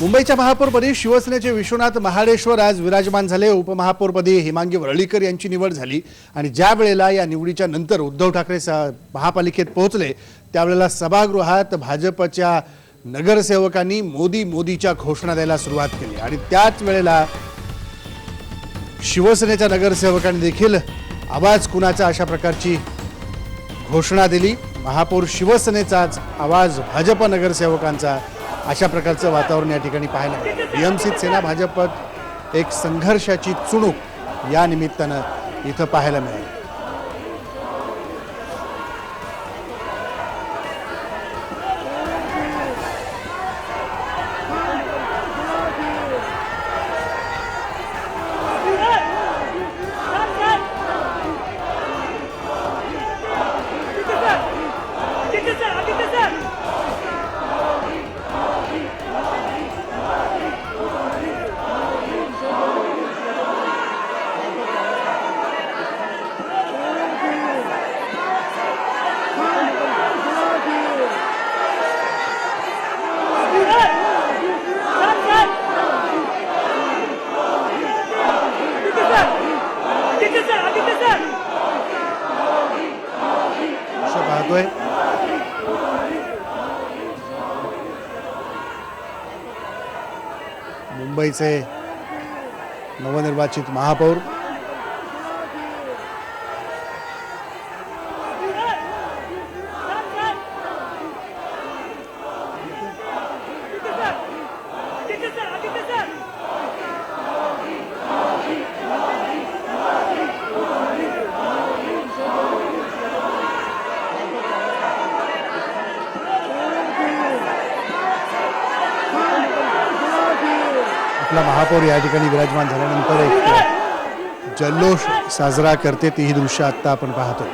मुंबईच्या महापौरपदी शिवसेनेचे विश्वनाथ महाडेश्वर आज विराजमान झाले. उपमहापौरपदी हिमांगी वरळीकर यांची निवड झाली आणि ज्या वेळेला या निवडीच्या नंतर उद्धव ठाकरे स महापालिकेत पोहोचले त्यावेळेला सभागृहात भाजपच्या नगरसेवकांनी मोदी मोदीच्या घोषणा द्यायला सुरुवात केली. आणि त्याच वेळेला शिवसेनेच्या नगरसेवकांनी देखील आवाज कुणाचा अशा प्रकारची घोषणा दिली. महापौर शिवसेनेचाच आवाज भाजप नगरसेवकांचा अशा प्रकारचं वातावरण या ठिकाणी पाहायला मिळालं बीएमसीत सेना भाजपत एक संघर्षाची चुणूक या निमित्तानं इथं पाहायला मिळाली. असं मुंबईचे नवनिर्वाचित महापौर आपला महापौर या ठिकाणी विराजमान झाल्यानंतर एक जल्लोष साजरा करते ती ही दृश्य आत्ता आपण पाहतो